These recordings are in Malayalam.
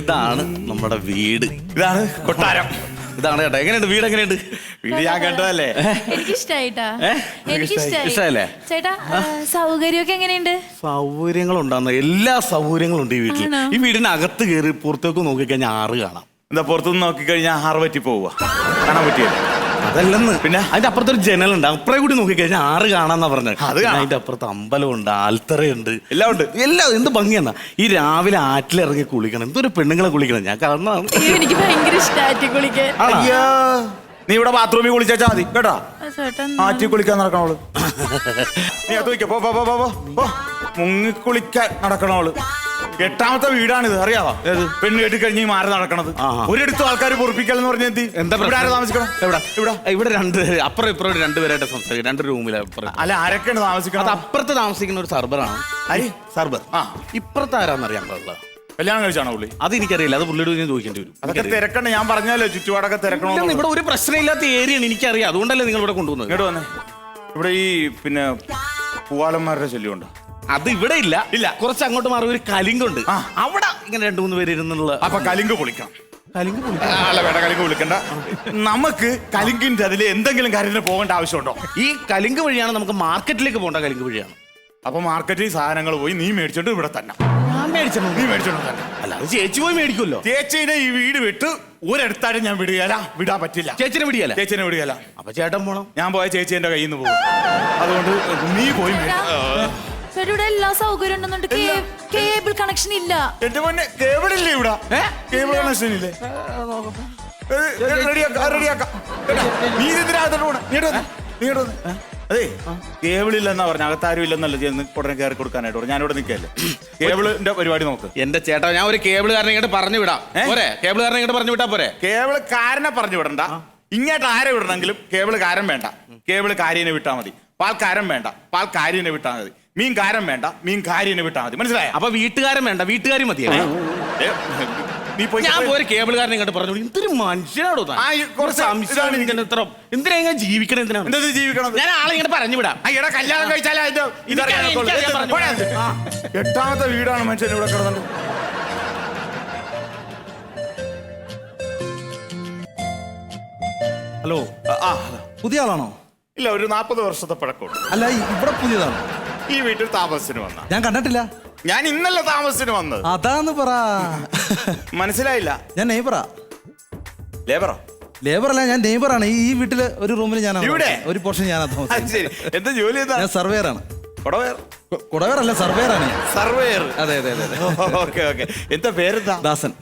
ഇതാണ് നമ്മുടെ വീട്. ഇതാണ് കൊട്ടാരം. ഇതാണ് കേട്ടോ. എങ്ങനെയുണ്ട്? വീട് എങ്ങനെയുണ്ട്? വീട് ഞാൻ കണ്ടതല്ലേ? എനിക്കിഷ്ടായിട്ടാ. ഇഷ്ടായല്ലേ? ചേട്ടാ സൗകര്യമൊക്കെ എങ്ങനെയുണ്ട്? സൗകര്യങ്ങളുണ്ടാകുന്ന എല്ലാ സൗകര്യങ്ങളും ഉണ്ട് ഈ വീട്ടിൽ? ഈ വീടിനകത്ത് കയറി പുറത്തേക്ക് നോക്കിക്കഴിഞ്ഞാൽ ആറ് കാണാം. എന്താ പുറത്തുനിന്ന് നോക്കിക്കഴിഞ്ഞാൽ ആറ് പറ്റി പോവുക കാണാൻ പറ്റിയല്ലേ? അതല്ലെന്ന്. പിന്നെ? അതിന്റെ അപ്പുറത്തൊരു ഉണ്ട് അപ്പുറേ കൂടി നോക്കിക്കഴിഞ്ഞാൽ ആറ് കാണാന്നാ പറഞ്ഞത് അത്. അതിന്റെ അപ്പുറത്ത് അമ്പലമുണ്ട് ആൽത്തറയുണ്ട്. എല്ലാം ഉണ്ട്. എല്ലാം എന്ത് ഭംഗിയാണ് ഈ രാവിലെ ആറ്റിലിറങ്ങി കുളിക്കണം. എന്തൊരു പെണ്ണുങ്ങളെ കുളിക്കണം. ഞാൻ കാരണം എനിക്ക് ഭയങ്കര കുളിക്കാൻ? അയ്യോ. നീ ഇവിടെ ബാത്റൂമിൽ കുളിച്ചാ മതി. കേട്ടോ? ആറ്റി കുളിക്കാൻ നടക്കണോൾ നീ അത് വയ്ക്കോ. പോ പോ പോ, പോ പോ. പോ. മുങ്ങി കുളിക്കാൻ നടക്കണവൾ. എട്ടാമത്തെ വീടാണിത് അറിയാവോ? പെണ്ണ് കെട്ടിക്കഴിഞ്ഞ് ഈ മാറി നടക്കണത്. ഒരിടത്തും ആൾക്കാർ പൊറപ്പിക്കൽ എന്ന് പറഞ്ഞ എന്ത്? എന്താ ഇവിടെ ആരാ താമസിക്കണം എവിടെ? ഇവിടെ ഇവിടെ രണ്ട് അപ്പുറം ഇപ്പുറം രണ്ടുപേരായിട്ട് സംസാരിക്കും. രണ്ട് റൂമിലെ അപ്പുറം. അല്ല ആരൊക്കെയാണ് താമസിക്കുന്നത് അപ്പുറത്ത് താമസിക്കുന്ന ഒരു സർബറാണ്. അരി സർബർ. ആ. ഇപ്പുറത്ത് ആരാന്നറിയാൻ പാടില്ല. കല്യാണം കഴിച്ചാണോ പുള്ളി? അത് എനിക്കറിയില്ല അത് പുള്ളിയോട് ഞാൻ ചോദിക്കേണ്ടി വരും. അതൊക്കെ തിരക്കണ്ട ഞാൻ പറഞ്ഞാലോ ചുറ്റുപാടൊക്കെ തിരക്കണോ ഇവിടെ ഒരു പ്രശ്നമില്ലാത്ത ഏരിയയാണ് എനിക്കറിയാം. അതുകൊണ്ടല്ലേ നിങ്ങൾ ഇവിടെ കൊണ്ടുവന്നത് ഇവിടെ ഈ പിന്നെ പൂവാലന്മാരുടെ ശല്യമുണ്ട്? അത് ഇവിടെ ഇല്ല. ഇല്ല. കുറച്ച് അങ്ങോട്ട് മാറി ഒരു കലിങ്കുണ്ട്. അവിടെ ഇങ്ങനെ രണ്ടു മൂന്ന് പേര് ഇരുന്നുള്ള. അപ്പൊ കലിങ്ക് പൊളിക്കാം. കലിങ്ക് പുള്ളി ആ, അല്ല വേണ്ട കലിങ്ക് വിളിക്കണ്ട നമുക്ക് കലിങ്കിന്റെ അതിൽ എന്തെങ്കിലും കാര്യത്തിന് പോകേണ്ട ആവശ്യമുണ്ടോ? ഈ കലിങ്ക് വഴിയാണ് നമുക്ക് മാർക്കറ്റിലേക്ക് പോകേണ്ട കലിങ്ക് വഴിയാണ്. അപ്പൊ മാർക്കറ്റിൽ സാധനങ്ങൾ പോയി നീ മേടിച്ചോണ്ട് ഇവിടെ തന്നെ. മേടിച്ചോ നീ മേടിച്ചോണ്ട് തന്നെ അല്ല അത് ചേച്ചി പോയി മേടിക്കുമല്ലോ. ചേച്ചിനെ ഈ വീട് വിട്ട് ഒരിടത്താരും ഞാൻ വിടുകയല്ല. വിടാൻ പറ്റില്ല. ചേച്ചിനെ പിടിയല്ല ചേച്ചിനെ വിടുകയല്ല. അപ്പൊ ചേട്ടൻ പോണം. ഞാൻ പോയ ചേച്ചി എന്റെ കയ്യിൽ നിന്ന് പോകും. അതുകൊണ്ട് നീ പോയി ഇവിടെ എല്ലാ സൗകര്യം ഉണ്ടെന്നുണ്ട്. കേബിൾ കണക്ഷൻ ഇല്ല. എന്റെ മോനെ കേബിൾ ഇല്ല ഇവിടെ? കേബിൾ കണക്ഷൻ ഇല്ലേ? റെഡിയാക്കാം റെഡിയാക്കാം. നീ ഇതിനകത്തോട്ട് പോണേ നീട്ട് വന്നേ? അതെ കേബിൾ ഇല്ലെന്നാ പറഞ്ഞ. അകത്താരും ഇല്ലെന്നല്ല ചെന്ന് ഉടനെ കയറി കൊടുക്കാനായിട്ട് പറഞ്ഞു. ഞാനിവിടെ നിൽക്കല്ലേ കേബിളിന്റെ പരിപാടി നോക്ക്. എന്റെ ചേട്ടാ ഞാൻ ഒരു കേബിൾ കാരണം ഇങ്ങോട്ട് പറഞ്ഞു വിടാം? പോരെ? കേബിൾ കാരണം ഇങ്ങോട്ട് പറഞ്ഞു വിട്ടാ പോരെ? കേബിൾ കാരനെ പറഞ്ഞു വിടണ്ട. ഇങ്ങോട്ട് ആരെ വിടണമെങ്കിലും കേബിൾ കാരൻ വേണ്ട. കേബിൾ കാര്യനെ വിട്ടാ മതി. പാൽക്കാരൻ വേണ്ട. പാൽക്കാരിനെ വിട്ടാ മതി. മീൻ കാരൻ വേണ്ട. മീൻ കാര്യനെ വിട്ടാ മതി. മനസ്സിലായ? അപ്പൊ വീട്ടുകാരൻ വേണ്ട. വീട്ടുകാരും മതിയോ നീ പോയി ഞാൻ പോയി കേബിൾ കണ്ട് പറഞ്ഞു. എന്തൊരു മനുഷ്യനാടോ ആ, ഈ കുറച്ച് സംശയമാണ് ഇതാണ് എനിക്ക് ഇത്ര എന്തിനാ ഇങ്ങനെ ജീവിക്കണം എന്തിനാണ് ഞാൻ ആളെ ഇങ്ങോട്ട് പറഞ്ഞു വിടാം ആ, എടാ കല്യാണം കഴിച്ചാലേ അതിന്റെ ഇതറിയാൻ എനിക്കറിയാം, ഒക്കുള്ളൂ. പറഞ്ഞു. പോടാ ആ. എട്ടാമത്തെ വീടാണ് മനുഷ്യൻ ഇവിടെ കിടന്നത്. ഹലോ ആ പുതിയ ആളാണോ? ഇല്ല ഒരു നാൽപ്പത് വർഷത്തെ പഴക്കമുണ്ട്. അല്ല ഇവിടെ പുതിയതാണോ. ഈ വീട്ടിൽ താമസത്തിന് വന്ന. ഞാൻ കണ്ടിട്ടില്ല. ഞാൻ ഇന്നല്ല താമസത്തിന് വന്നത്. അതാന്ന് പറ. മനസ്സിലായില്ല. ഞാൻ നെയ്ബറാ ലേബറോ ലേബർ അല്ല ഞാൻ നെയ്ബറാണ് ഈ ഈ വീട്ടിൽ ഒരു റൂമിൽ ഞാൻ ഇവിടെ? ഒരു പോർഷൻ ഞാൻ അത് ശരി. എന്താ ജോലി ഞാൻ സർവേയറാണ് ആണ്. കൊടവേർ കുടവേർ അല്ല സർവേയർ ആണ് ഞാൻ. സർവേയർ അതെ അതെ അതെ അതെ. Okay okay. എന്താ പേര് ദാസൻ.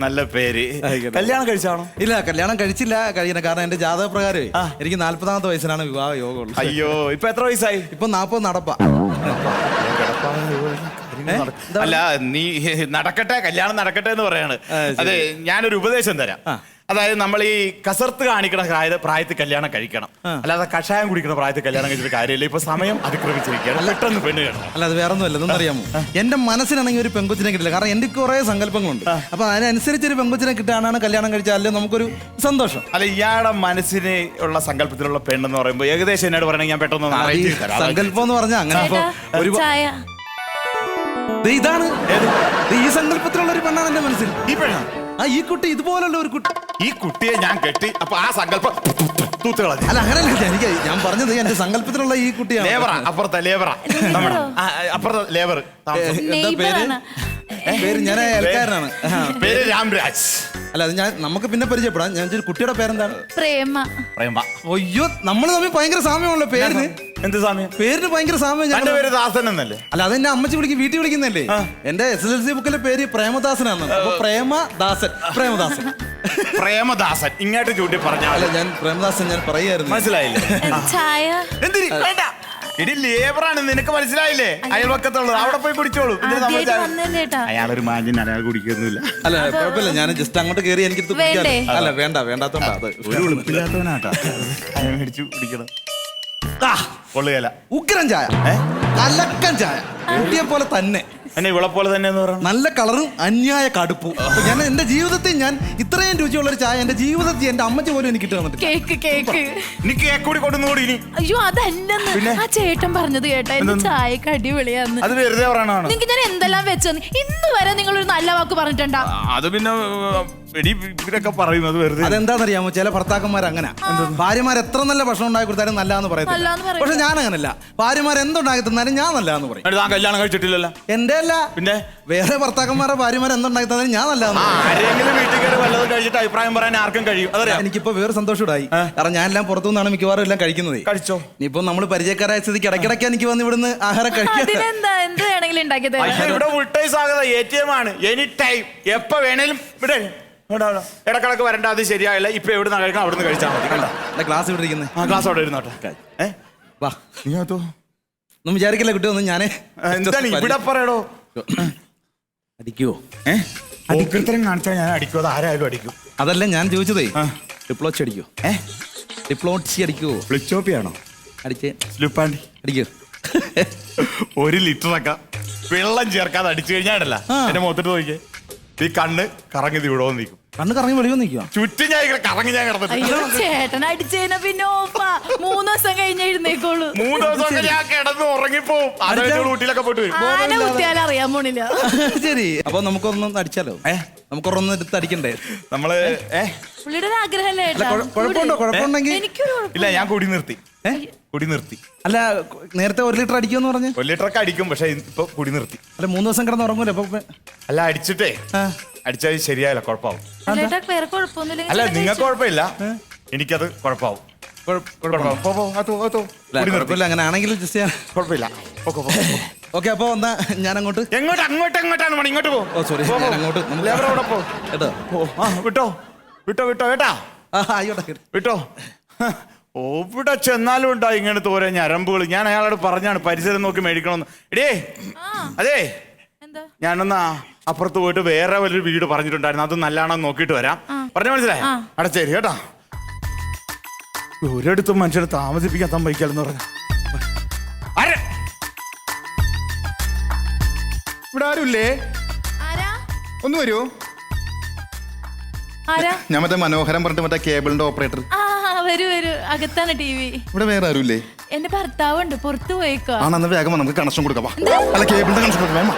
നല്ല പേര്. ആയിക്കോട്ടെ. കല്യാണം കഴിച്ചാണോ? ഇല്ല കല്യാണം കഴിച്ചില്ല. കഴിയണം കാരണം എന്റെ ജാതക പ്രകാരമേ ആ. എനിക്ക് നാല്പതാമത്തെ വയസ്സിലാണ് വിവാഹ യോഗമുള്ളത് അയ്യോ ഇപ്പൊ എത്ര വയസ്സായി? ഇപ്പൊ നാപ്പത് നടപ്പാ. അല്ല നീ നടക്കട്ടെ കല്യാണം നടക്കട്ടെ എന്ന് പറയാണ്. അതെ ഞാനൊരു ഉപദേശം തരാം. അതായത് നമ്മൾ ഈ കസർത്ത് കാണിക്കണ പ്രായ- പ്രായത്തിൽ കല്യാണം കഴിക്കണം. അല്ലാതെ കഷായം കുടിക്കുന്ന പ്രായത്തിൽ കല്യാണം കഴിച്ചിട്ട് കാര്യമില്ല. ഇപ്പൊ സമയം അതിക്രമിച്ചിരിക്കുകയാണ്. പെട്ടെന്ന് പെണ്ണ് കേട്ടോ അല്ല അത് വേറെ ഒന്നുമല്ല ഇതൊന്നും അറിയാമോ എന്റെ മനസ്സിനാണെങ്കിൽ ഒരു പെങ്കുച്ചിനെ കിട്ടില്ല. കാരണം എനിക്ക് കുറെ സങ്കല്പങ്ങളുണ്ട്. അപ്പൊ അതിനനുസരിച്ച് ഒരു പെങ്കുച്ചിനെ കിട്ടാനാണ് കല്യാണം കഴിച്ചാലും നമുക്കൊരു സന്തോഷം. അല്ല ഇയാളുടെ മനസ്സിന് ഉള്ള സങ്കല്പത്തിലുള്ള പെണ്ണെന്ന് പറയുമ്പോൾ ഏകദേശം എന്നോട് പറയണെങ്കിൽ ഞാൻ പെട്ടെന്ന്. സങ്കല്പം എന്ന് പറഞ്ഞാൽ അങ്ങനെ ഒരു ഇതാണ്. ഈ സങ്കല്പത്തിലുള്ള ഒരു പെണ്ണാണ് എന്റെ മനസ്സിൽ. ഈ പെണ്ണ? ആ ഈ കുട്ടി ഇതുപോലുള്ള ഒരു കുട്ടി. ഈ കുട്ടിയെ ഞാൻ കെട്ടി അപ്പൊ ആ സങ്കല്പം തൂത്തുകളഞ്ഞു അല്ല അങ്ങനെയല്ല എനിക്ക് ഞാൻ പറഞ്ഞത് എന്റെ സങ്കല്പത്തിലുള്ള ഈ കുട്ടിയാണ്. ലേബറാ അപ്പുറത്തെ ലേബറാ. അപ്പുറത്തെ ലേബർ. എന്താ പേര്? പേര് ഞാൻ അയൽക്കാരനാണ് പേര് രാംരാജ്. അല്ല അത് ഞാൻ നമുക്ക് പിന്നെ പരിചയപ്പെടാം. ഞാൻ കുട്ടിയുടെ പേരെന്താണ്? പ്രേമ. പ്രേമ. അയ്യോ നമ്മൾ തമ്മിൽ ഭയങ്കര സാമ്യമാണല്ലോ പേരിന്. എന്ത് സാമ്യം പേരിന് ഭയങ്കര സാമ്യം എന്റെ പേര് ദാസൻ എന്നല്ലേ? അല്ല അതെന്നെ അമ്മച്ചി വിളിക്കും വീട്ടിൽ വിളിക്കുന്നല്ലേ എന്റെ എസ് എസ് എൽ സി ബുക്കിലെ പേര് പ്രേമദാസനാണ് അപ്പൊ പ്രേമദാസൻ പ്രേമദാസൻ. പ്രേമദാസൻ. ഇങ്ങോട്ട് ചൂണ്ടി പറഞ്ഞു അല്ല ഞാൻ പ്രേമദാസൻ ഞാൻ പറയായിരുന്നു മനസ്സിലായില്ലേ? ചായ? എന്തിന്? വേണ്ട. ഇടി ലേബറാണ് നിനക്ക് മനസ്സിലായില്ലേ? അയൽവക്കത്തുള്ളത്. അവിടെ പോയി കുടിച്ചോളൂ. അയാളൊരു മാന്യൻ അയാൾ കുടിക്കൊന്നുമില്ല. അല്ല കുഴപ്പമില്ല. ഞാൻ ജസ്റ്റ് അങ്ങോട്ട് കയറി എനിക്ക് അല്ല വേണ്ട വേണ്ടാത്തോണ്ടാ അത് ഒരു ഉളുപ്പില്ലാത്തവനാട്ടാ. അയാൾ മേടിച്ചു കുടിക്കണം. കൊള്ളുകയില്ല ഉഗ്രൻ ചായ. കലക്കൻ ചായ. കുട്ടിയെ പോലെ തന്നെ. എന്നെ ഇവളെ പോലെ തന്നെ എന്ന് പറയണം നല്ല കളറും അന്യായ കടുപ്പും. അപ്പൊ ഞാൻ എന്റെ ജീവിതത്തിൽ ഞാൻ ഇത്രയും രുചിയുള്ള ഒരു ചായ എന്റെ ജീവിതത്തിൽ എന്റെ അമ്മച്ചി പോലും എനിക്ക് കിട്ടുക വന്നിട്ടില്ല കേക്ക് കേക്ക്. നീ കേക്ക് കൂടി കൊണ്ടുകൂടി ഇനി. അയ്യോ അതല്ലെന്ന്. ആ ചേട്ടൻ പറഞ്ഞത് കേട്ടാ. എന്റെ ചായക്ക് അടിപൊളിയാന്ന്. അത് വെറുതെ പറയണോ നിങ്ങൾക്ക് ഞാൻ എന്തെല്ലാം വെച്ചെന്ന്? ഇന്ന് വരെ നിങ്ങൾ ഒരു നല്ല വാക്ക് പറഞ്ഞിട്ടുണ്ടാ? അത് പിന്നെ എടി ഇവരൊക്കെ പറയുന്നത് വെറുതെ. അതെന്താണെന്നറിയാമോ? ചില ഭർത്താക്കന്മാർ അങ്ങനെ. ഭാര്യമാർ എത്ര നല്ല ഭക്ഷണം ഉണ്ടാക്കി കൊടുത്താലും നല്ലതെന്ന് പറയത്തില്ല. പറയില്ല. പക്ഷെ ഞാൻ അങ്ങനല്ല ഭാര്യമാർ എന്തുണ്ടാക്കി തന്നാലും ഞാൻ നല്ലതെന്ന് പറയും. താൻ കല്യാണം കഴിച്ചിട്ടില്ലല്ലോ. എന്റെ അല്ല പിന്നെ? വേറെ ഭർത്താക്കന്മാരെ ഭാര്യമാർ എന്തുണ്ടാക്കി തന്നാലും ഞാൻ നല്ലതെന്ന് ആരെങ്കിലും വീട്ടിൽ കയറി വല്ലതും കഴിച്ചിട്ട് അഭിപ്രായം പറയാൻ ആർക്കും കഴിയും. അതറിയാം? എനിക്കിപ്പോ വേറെ സന്തോഷമായി കാരണം ഞാൻ എല്ലാം പുറത്തുനിന്നാണ് മിക്കവാറും എല്ലാം കഴിക്കുന്നത്. കഴിച്ചോ? ഇനിയിപ്പോ നമ്മൾ പരിചയക്കാരായ സ്ഥിതിക്ക് ഇടയ്ക്കിടയ്ക്ക് എനിക്ക് വന്ന് ഇവിടുന്ന് ആഹാരം അയ്യോ, ഇവിടെ full time A T M ആണ്. എനി ടൈം എപ്പോ വേണേലും ഇവിടെ. ഇടക്കിടക്ക് വരണ്ട അത് ശരിയായില്ല. ഇപ്പൊ എവിടെ നിന്ന് കഴിക്കണം അവിടുന്ന് കഴിച്ചാൽ മതി. കണ്ട? ക്ലാസ് ഇവിടെ ഇരിക്കുന്നത് ആ ക്ലാസ് അവിടെ ഇരുന്നോട്ടെ. ഏ? വാ. നീ അതോ ഒന്നും വിചാരിക്കില്ല കുട്ടിയൊന്നും ഒന്നും എന്താണ്? ഇവിടെ പറയടോ. അടിക്കുവോ? ഏഹ് കാണിച്ചാൽ ഞാൻ അടിക്കുവോ? അത് ആരായാലും അടിക്കും. അതല്ല ഞാൻ ചോദിച്ചതേ. ഡിപ്ലോച്ച് അടിക്കുവോ? ഏ? ഡിപ്ലോച്ചി അടിക്കുവോ? ഫ്ലിച്ചോപ്പിയാണോ അടിച്ച്. സ്ലിപ്പാണ്ടി അടിക്കോ. ഒരു ലിറ്റർ ലിറ്ററൊക്കെ വെള്ളം ചേർക്കാതെ അടിച്ചു കഴിഞ്ഞാടല്ല എന്റെ മൊത്തത്തിൽ നോക്കിയേ ഈ കണ്ണ് കറങ്ങി ഇവിടെ നിൽക്കും കണ്ണ് കറങ്ങി വെളി നിൽക്കുക ചുറ്റും ഞാൻ ഇങ്ങനെ കറങ്ങി ഞാൻ കിടന്നിട്ട്. അയ്യോ ചേട്ടൻ പിന്നെ ഓപ്പാ. മൂന്ന് ദിവസം കഴിഞ്ഞ് എഴുന്നേക്കോളൂ മൂന്ന് ദിവസം ഞാൻ കിടന്ന് ഉറങ്ങിപ്പോവും. അതായത് ഊട്ടിയിലൊക്കെ പോയിട്ട് വരും. ആന കുത്തിയാൽ അറിയാൻ പോണില്ല. ശരി. അപ്പൊ നമുക്കൊന്നും അടിച്ചാലോ? ഏ? നമുക്കൊരെണ്ണം എടുത്ത് അടിക്കണ്ടേ? നമ്മൾ ഏ? പുള്ളിയുടെ ഒരു ആഗ്രഹമല്ലേ അല്ല ഏട്ടാ? കുഴ- കുഴപ്പമുണ്ടോ കൂടെ. കുഴപ്പമുണ്ടെങ്കിൽ എനിക്കൊരു ഇല്ല ഞാൻ കുടി നിർത്തി ഏ? കുടി നിർത്തി അല്ല നേരത്തെ ഒരു ലിറ്റർ അടിക്കുമെന്ന് പറഞ്ഞ് ഒരു ലിറ്ററൊക്കെ അടിക്കും പക്ഷെ ഇപ്പൊ കുടി നിർത്തി അല്ല മൂന്ന് ദിവസം കിടന്ന് ഉറങ്ങൂല അപ്പൊ ഇപ്പൊ- അല്ല അടിച്ചിട്ടേ ആ. അടിച്ചാൽ ശരിയായില്ല കുഴപ്പമാവും അല്ല, ഏട്ടാ, വേറെ കുഴപ്പമൊന്നുമില്ലെങ്കിൽ അല്ല നിങ്ങൾക്ക് കഴിച്ചോ. കുഴപ്പമില്ല എനിക്കത് കുഴപ്പമാവും കുഴപ്പ- കുഴപ്പമാവും. പോ, പോ, അതോ, അതോ. അല്ല, കുടി നിർത്തി. കുഴപ്പമില്ല അങ്ങനെ ആണെങ്കിൽ ജസ്റ്റ് കുഴപ്പമില്ല പൊക്കോ, പോ, പോ. ഓക്കെ അപ്പൊ എന്നാ ഞാൻ അങ്ങോട്ട് എങ്ങോട്ട് അങ്ങോട്ട് അങ്ങോട്ടാണ് മണി ഇങ്ങോട്ട് പോ ഓ സോറി പോ, പോ. ഞാൻ അങ്ങോട്ട് നമുക്ക് ലേബർ അവിടെ പോ കേട്ടോ ഓ, ആ വിട്ടോ വിട്ടോ വിട്ടോ കേട്ടാ ആ ആയിക്കോട്ടെ വിട്ടോ? ഓവിടെ ഇവിടെ ചെന്നാലും ഉണ്ടാ ഇങ്ങനത്തെ ഓരോ ഞരമ്പുകൾ ഞാൻ അയാളോട് പറഞ്ഞാണ് പരിസരം നോക്കി മേടിക്കണമെന്ന്. എടേ അതെ. എന്താ? ഞാനൊന്ന് അപ്പുറത്ത് പോയിട്ട് വേറെ വലിയൊരു വീട് പറഞ്ഞിട്ടുണ്ടായിരുന്നു. അത് നല്ലതാണെന്ന് നോക്കിയിട്ട് വരാം. പറഞ്ഞ മനസ്സിലായി. അടച്ചേരി കേട്ടാ. ഒരിടത്തും മനുഷ്യനെ താമസിപ്പിക്കാൻ സംഭവിക്കാലെന്ന് പറഞ്ഞു? ഇവിടെ ആരുമില്ലേ? ആരാ? ഒന്ന് വരൂ. ആരാ? ഞാൻ മറ്റേ മനോഹരം പറഞ്ഞിട്ട് മറ്റേ കേബിളിന്റെ ഓപ്പറേറ്റർ. ആ വരൂ വരൂ. അകത്താണ് ടി വി. ഇവിടെ വേറെ ആരുമില്ലേ? എന്റെ ഭർത്താവുണ്ട് പുറത്തു പോയിക്കോ ആ നന്ന വേഗം വാ, നമുക്ക് കണക്ഷൻ കൊടുക്കാം വാ. അല്ല കേബിളിന്റെ കണക്ഷൻ കൊടുക്കാം. വേമ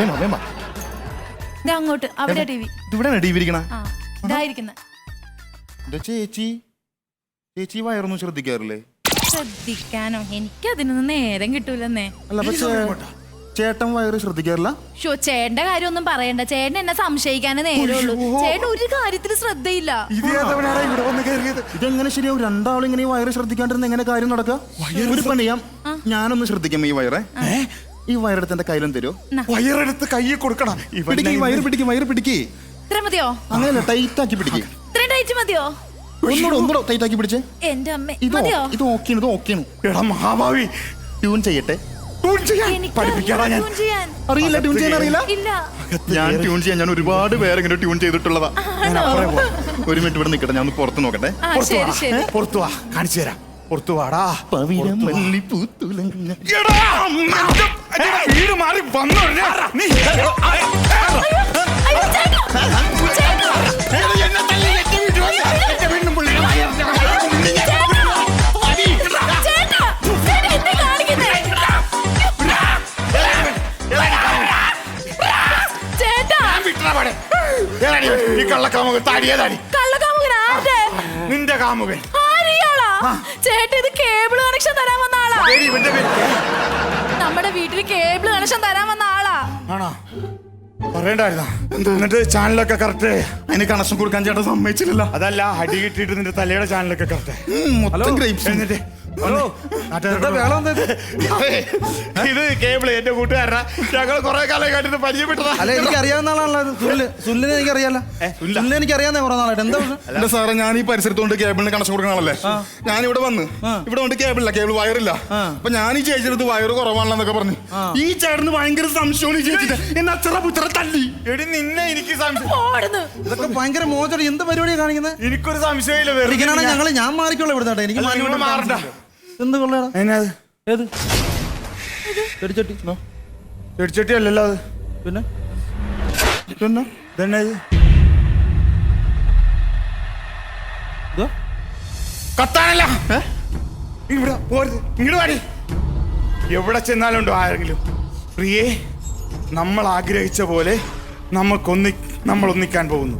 വേമ വേമ ഇത് അങ്ങോട്ട് അവിടെ ടി വി. ഇവിടെ ഡി വിരിക്കണ ആ ഇതായിരിക്കുന്ന എന്റെ ചേച്ചി ചേച്ചി വയറൊന്നും ശ്രദ്ധിക്കാറില്ലേ? ശ്രദ്ധിക്കാനോ? എനിക്ക് അതിനൊന്നും നേരം കിട്ടൂലെന്നേ. അല്ല പക്ഷേ ചേട്ടൻ വയറ് ശ്രദ്ധിക്കാറില്ല? ഷോ ചേട്ടന്റെ കാര്യമൊന്നും പറയണ്ട. ചേട്ടൻ എന്നെ സംശയിക്കാനേ നേരമുള്ളൂ ചേട്ടൻ ഒരു കാര്യത്തിൽ ശ്രദ്ധയില്ല. ഇത് ഏതവനാടാ ഇവിടെ വന്ന് കയറിയത്. ഇതെങ്ങനെ ശരിയാവും? രണ്ടാളും ഇങ്ങനെ ഈ വയറ് ശ്രദ്ധിക്കാണ്ടിരുന്ന എങ്ങനെ കാര്യം നടക്കുക ഒരു പണി ചെയ്യാം ഞാനൊന്ന് ശ്രദ്ധിക്കാം ഈ വയറെ. ഈ വയറെടുത്ത് എന്റെ കയ്യിലും തരുമോ വയറെടുത്ത് കയ്യിൽ കൊടുക്കണം. പിടിക്ക് ഈ വയറ് പിടിക്ക് വയറ് പിടിക്ക്. ഇത്ര മതിയോ? അങ്ങനെയല്ല ടൈറ്റ് ആക്കി പിടിക്ക് ഇത്രയും ടൈറ്റ് മതിയോ? ഒന്നുകൂടെ ഒന്നുകൂടെ ടൈറ്റ് ആക്കി പിടിച്ചേ. എന്റെ അമ്മ ഇത് മതിയോ? ഇത് ഓക്കെയാണ് ഇത് ഓക്കെയാണ്. എടാ മഹാഭാവി. ട്യൂൺ ചെയ്യട്ടെ. ട്യൂൺ ചെയ്യാൻ. എനിക്ക് പഠിപ്പിക്കാടാ ഞാൻ. ട്യൂൺ ചെയ്യാൻ. അറിയില്ല ട്യൂൺ ചെയ്യാൻ അറിയില്ല? ഇല്ല. ഞാൻ ട്യൂൺ ചെയ്യാൻ ഞാൻ ഒരുപാട് പേരെ ഇങ്ങനെ ട്യൂൺ ചെയ്തിട്ടുള്ളതാ. ഒരു മിനിറ്റ് ഇവിടെ നിൽക്കട്ടെ ഞാൻ ഒന്ന് പുറത്ത് നോക്കട്ടെ. ആ പുറത്ത് ശരി വാ. ശരി. പുറത്ത് വാ. കാണിച്ചു തരാം. പുറത്തു വാടാ. പവിഴമല്ലി പൂത്തുലഞ്ഞ എടാ, നിന്റെ- എടാ, വീട് മാറി വന്നു നീ അയ്യോ ചേട്ടാ. ചേട്ടാ. ഏതാടി ഇവൻ? ഈ കള്ളക്കാമുകൻ താടിയേതാടി? കള്ളക്കാമുകൻ ആരുടെ? നിന്റെ കാമുകൻ. ആരെയാളാ? ചേട്ടാ ഇത് കേബിൾ കണക്ഷൻ തരാൻ വന്ന ആളാ. ഇവന്റെ പേര് നമ്മുടെ വീട്ടിൽ കേബിൾ കണക്ഷൻ തരാൻ വന്ന ആളാ. ആണോ? പറയണ്ടായിരുന്ന? എന്നിട്ട് ചാനലൊക്കെ കറക്റ്റ് അതിന് കണക്ഷൻ കൊടുക്കാൻ ചേട്ടൻ സമ്മതിച്ചില്ലല്ലോ അതല്ല അടി കിട്ടിയിട്ട് നിന്റെ തലയുടെ ചാനലൊക്കെ കറക്റ്റ് മൊത്തം grapes. എന്നിട്ട് ഇത്? കേബിൾ കേബിൾ എന്റെ കൂട്ടുകാരനാ. ഞങ്ങൾ കുറെ കാലം കണ്ടിട്ട് പരിചയപ്പെട്ടതാ. അല്ല എനിക്ക് അറിയാവുന്ന ആളാണല്ലോ ഇത്. സുനിൽ. സുനിലിനെ എനിക്ക് അറിയാലോ സുനിലിനെ എനിക്ക് അറിയാവുന്ന കുറെ നാളായിട്ട്. എന്താ പ്രശ്നം? എന്റെ സാറേ ഞാൻ ഈ പരിസരത്തോണ്ട് കേബിളിന് കണക്ഷൻ കൊടുക്കണല്ലേ ഞാൻ ഇവിടെ വന്ന് ഇവിടെ കൊണ്ട് കേബിളില്ല കേബിൾ വയറില്ല. അപ്പൊ ഞാൻ ഈ ചേച്ചിയുടെ വയറ് കുറവാണല്ലോന്നൊക്കെ പറഞ്ഞു. ഈ ചേട്ടന് ഭയങ്കര സംശയമാണ് ഈ ചേച്ചിന്റെ എന്നെ അച്ഛറ പുത്ര തല്ലി. എടി നിന്നെ എനിക്ക് സംശയം. ഓടുന്നു ഇതൊക്കെ ഭയങ്കര മോശം എന്ത് പരിപാടിയാണ് കാണിക്കുന്നത് എനിക്കൊരു സംശയമില്ല വെറുതെ ഇരിക്കണാണ് ഞാൻ- മാറിക്കോളൂ ഞാൻ മാറിക്കോളാം ഇവിടെ നിന്നിട്ട്. എനിക്ക് അല്ല, മാറി മാറണ്ട. എന്ത് കൊള്ളാടാ? എന്നാ അത്? ഏത്? ചെടിച്ചട്ടി. ചെടിച്ചട്ടി അല്ലല്ലോ അത്. പിന്നെ? പിന്നെ? ഇതെന്നാ ഇത്? ഇതോ? കത്താനല്ല. ഇവിടെ പോരുത്. ഇങ്ങോട്ട് വാടി. എവിടെ ചെന്നാലുണ്ടോ ആരെങ്കിലും. പ്രിയേ നമ്മൾ ആഗ്രഹിച്ച പോലെ നമുക്കൊന്നി നമ്മൾ ഒന്നിക്കാൻ പോകുന്നു.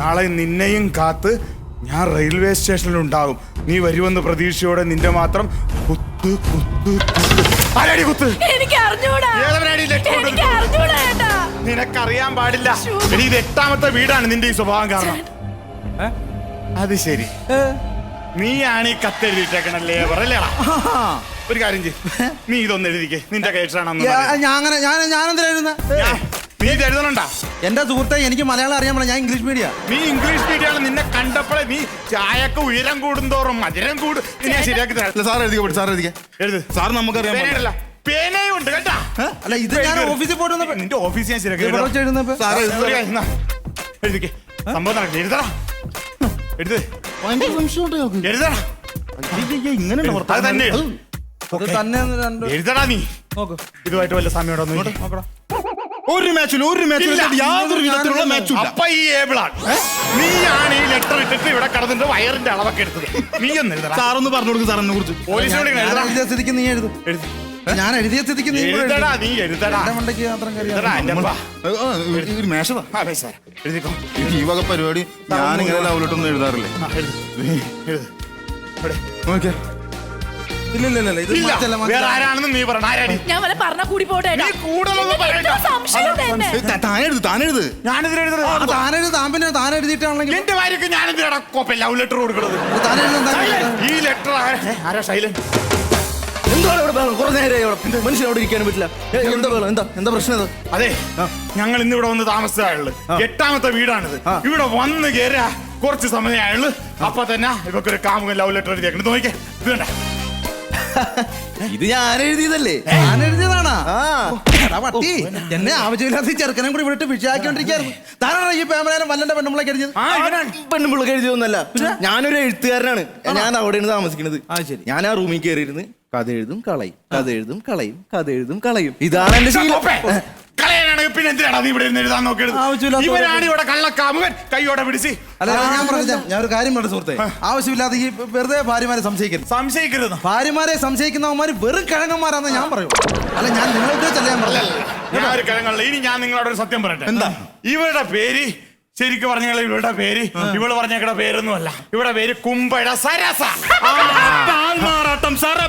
നാളെ നിന്നെയും കാത്ത് ഞാൻ റെയിൽവേ സ്റ്റേഷനിൽ ഉണ്ടാകും നീ വരുമെന്ന് പ്രതീക്ഷയോടെ നിന്റെ മാത്രം കുത്ത് കുത്ത് കുത്ത്. ആരടി കുത്ത്? എനിക്ക് അറിഞ്ഞൂടാ ഏതവനാടി എനിക്ക്? അറിഞ്ഞൂടാ ഏട്ടാ. നിനക്കറിയാൻ പാടില്ല. ശ്ശോ. എടി, ഇത് എട്ടാമത്തെ വീടാണ് നിന്റെ ഈ സ്വഭാവം കാരണം ഏ? അത് ശരി. ഏ? നീയാണ് ഈ കത്തെഴുതിട്ടേക്കണല്ലേ പറയല്ലേടാ. ഒരു കാര്യം ചെയ്യ്. നീ ഇതൊന്ന് എഴുതിക്കേ. നിന്റെ കേട്ടാണെന്ന് ഞാ- ഞാൻ അങ്ങനെ ഞാൻ എഴുതുന്നെ? നീ ഇത് എഴുതണണ്ടാ? എന്റെ സുഹൃത്തെ എനിക്ക് മലയാളം അറിയാൻ ഞാൻ ഇംഗ്ലീഷ് മീഡിയ. നീ ഇംഗ്ലീഷ് മീഡിയാണ്. നിന്നെ കണ്ടപ്പോഴേ നീ ചായക്ക് ഉയരം കൂടുന്തോറും മധുരം കൂടും. നീ ഞാൻ ശരിയാക്കി തരാം. സാർ എഴുതി സാർ എഴുതി. എഴുതി സാർ. പേനയല്ല ഉണ്ട് കേട്ടാ? അല്ല ഇത് ഞാൻ ഓഫീസിൽ പോയിട്ട് നിന്റെ ഓഫീസ് ഞാൻ ശരിയാക്കി സംഭവം നടക്കില്ല എഴുതടാ. എഴുത്. എഴുതടാ. ഇങ്ങനെ അത് തന്നെ. എഴുത്. തന്നെ രണ്ട് എഴുതടാ നീ. നോക്ക്. ഇതുമായിട്ട് വല്ല സമയം നോക്കടാ. ഒരു മാച്ചിൽ ഒരു മാച്ചിൽ. യാതൊരു വിധത്തിലുള്ള മാച്ചും അപ്പൊ ഈ ഏബിളാണ് നീയാണ് ഈ ലെറ്റർ ഇട്ടിട്ട് ഇവിടെ കടന്നിട്ട് വയറിന്റെ അളവൊക്കെ എടുത്തത്. നീ ഒന്ന് എഴുതടാ. സാർ ഒന്ന് പറഞ്ഞു കൊടുക്കും സാറിനെ കുറിച്ച് പോലീസിനോട് സ്ഥിതിക്ക് നീ എഴുതും. എഴുത്. ഞാൻ എഴുതിയ സ്ഥിതിക്ക് നീ എഴുതടാ നീ എഴുതടാ. മണ്ടയ്ക്ക് മാത്രം. എഴുതിക്കോ. ഈ വക പരിപാടി ഞാനിങ്ങനെ ലവലിട്ടൊന്നും എഴുതാറില്ലേ. എഴുത്. ഓക്കെ ഇല്ല ഇല്ല ഇല്ല ഇത് ഇല്ല. മാറ്റല്ല വേറെ മാറ്റല്ല ആരാണെന്ന് നീ പറയണം. ആരാടി? ഞാൻ വല്ല പറഞ്ഞ കൂടി പോട്ടെ നീ കൂടുതലൊന്നും പറയണ്ട. സംശയം ഞാനിതിൽ ആ, എഴുതുന്നത് താനെഴുതി താൻ പിന്നെ എന്റെ ഭാര്യക്ക് കോപ്പ ലവ് ലെറ്റർ ഈ ലെറ്റർ ആരാ? ശൈലൻ എന്താണ് ഇവിടെ? ബഹളം? കുറേ നേരമായി ഇവിടെ മനുഷ്യൻ അവിടെ ഇരിക്കാനും പറ്റില്ല. ഏ, എന്താ ബഹളം? എന്താ എന്താ പ്രശ്നം ഇത് അതെ ഞങ്ങൾ ഇന്ന് ഇവിടെ വന്ന് താമസിച്ചായുള്ളു എട്ടാമത്തെ വീടാണിത്. ഇവിടെ വന്ന് കയറാ കുറച്ച് സമയമായുള്ളു. അപ്പൊ തന്നെ ഇവക്കൊരു കാമുകൻ ലവ് ലെറ്റർ എഴുതിയേക്കണം നോക്കിയേ ഇത് കണ്ട? ഇത് ഞാൻ എഴുതിയതല്ലേ ഞാൻ എഴുതിയതാണാ എടാ പട്ടി എന്നെ ആവശ്യമില്ലാത്ത ഈ ചെറുക്കനെ കൂടി വിട്ട് വിഷയാക്കിക്കൊണ്ടിരിക്കായിരുന്നു താനാണ് ഈ പേമനേരം വല്ലന്റെ പെണ്ണുമ്പിളൊക്കെ എഴുതിയത്. പെണ്ണുമ്പിള്ള എഴുതിയൊന്നല്ല ഞാനൊരു എഴുത്തുകാരനാണ്. ഞാൻ അവിടെയാണ് താമസിക്കുന്നത്. ശരി. ഞാൻ ആ റൂമിൽ കയറിയിരുന്ന് കഥ എഴുതും കളയും. കഥ എഴുതും കളയും. കഥ എഴുതും കളയും. ഇതാണ് എന്റെ ശീലം. പിന്നെ എന്തിനാണ് നീ ഇവിടെ ഇരുന്ന് എഴുതാൻ നോക്കിയത്? ആവശ്യമില്ലാത്ത ഇവനാണ് ഇവിടെ കള്ളക്കാമുകൻ. കൈയോടെ പിടിച്ച്. അല്ല ഞാൻ പറഞ്ഞ ഞാൻ ഒരു കാര്യം പറഞ്ഞു സുഹൃത്തെ. ആവശ്യമില്ലാതെ ഈ വെറുതെ ഭാര്യമാരെ സംശയിക്കരുത്. സംശയിക്കരുത്. ഭാര്യമാരെ സംശയിക്കുന്നവന്മാര് വെറും കിഴങ്ങന്മാരാന്ന് ഞാൻ പറയൂ അല്ല ഞാൻ നിങ്ങളെ ഉദ്ദേശിച്ചല്ല ഞാൻ പറഞ്ഞത്? ഞാൻ ഒരു കിഴങ്ങുള്ള ഇനി ഞാൻ നിങ്ങളോട് ഒരു സത്യം പറയട്ടെ. എന്താ? ഇവരുടെ പേര് ശരിക്കും പറഞ്ഞാൽ ഇവരുടെ പേര് ഇവൾ പറഞ്ഞേക്കട പേരൊന്നുമല്ല. ഇവിടെ പേര് കുമ്പഴ സരസ. ആൾമാറാട്ടം വിളിക്കുന്നത്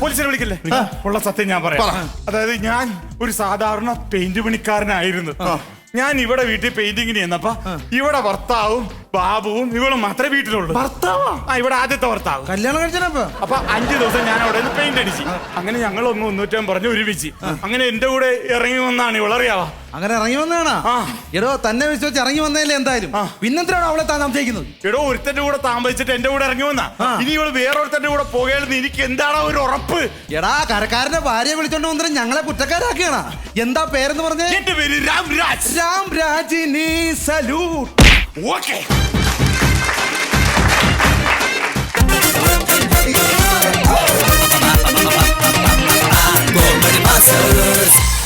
പോലീസിനെ വിളിക്കല്ലേ? ഉള്ള സത്യം ഞാൻ പറയാം. അതായത് ഞാൻ ഒരു സാധാരണ പെയിന്റ് പണിക്കാരനായിരുന്നു. ഞാൻ ഇവിടെ വീട്ടിൽ പെയിന്റിങ്ങിന് ചെന്നപ്പോ ഇവിടെ ഭർത്താവും ബാബുവും ഇവളും മാത്രമേ വീട്ടിലുള്ളൂ. ഭർത്താവാ? ആ ഇവിടെ ആദ്യത്തെ ഭർത്താവ്. കല്യാണം കഴിച്ചപ്പോ അപ്പൊ അഞ്ചു ദിവസം ഞാൻ അവിടെ നിന്ന് പെയിന്റ് അടിച്ചു. അങ്ങനെ ഞങ്ങൾ ഒന്ന് ഒന്നൂറ്റം പറഞ്ഞ് ഒരുമിച്ച്. അങ്ങനെ എന്റെ കൂടെ ഇറങ്ങി വന്നാണ് ഇവളറിയാവാ? അങ്ങനെ ഇറങ്ങി വന്നതാണാ ആ. എടോ തന്നെ വിശ്വസിച്ച് ഇറങ്ങി വന്നതല്ലേ എന്തായാലും? പിന്നെന്തിനാണ് അവളെ താമസിക്കുന്നത് എടോ ഒരുത്തന്റെ കൂടെ താമസിച്ചിട്ട് എന്റെ കൂടെ ഇറങ്ങി വന്നാ. ഇനി ഇവൾ വേറൊരുത്തന്റെ കൂടെ പോകുകയാണെന്ന് എനിക്ക് എന്താണോ ഒരു ഉറപ്പ്? എടാ കരക്കാരന്റെ ഭാര്യയെ വിളിച്ചോണ്ട് വന്നിട്ട് ഞങ്ങളെ കുറ്റക്കാരാക്കിയാണ് എന്താ പേരെന്ന് പറഞ്ഞേ? എന്റെ പേര് Ram Raj Ram Rajini salute Work it! Bomba de massas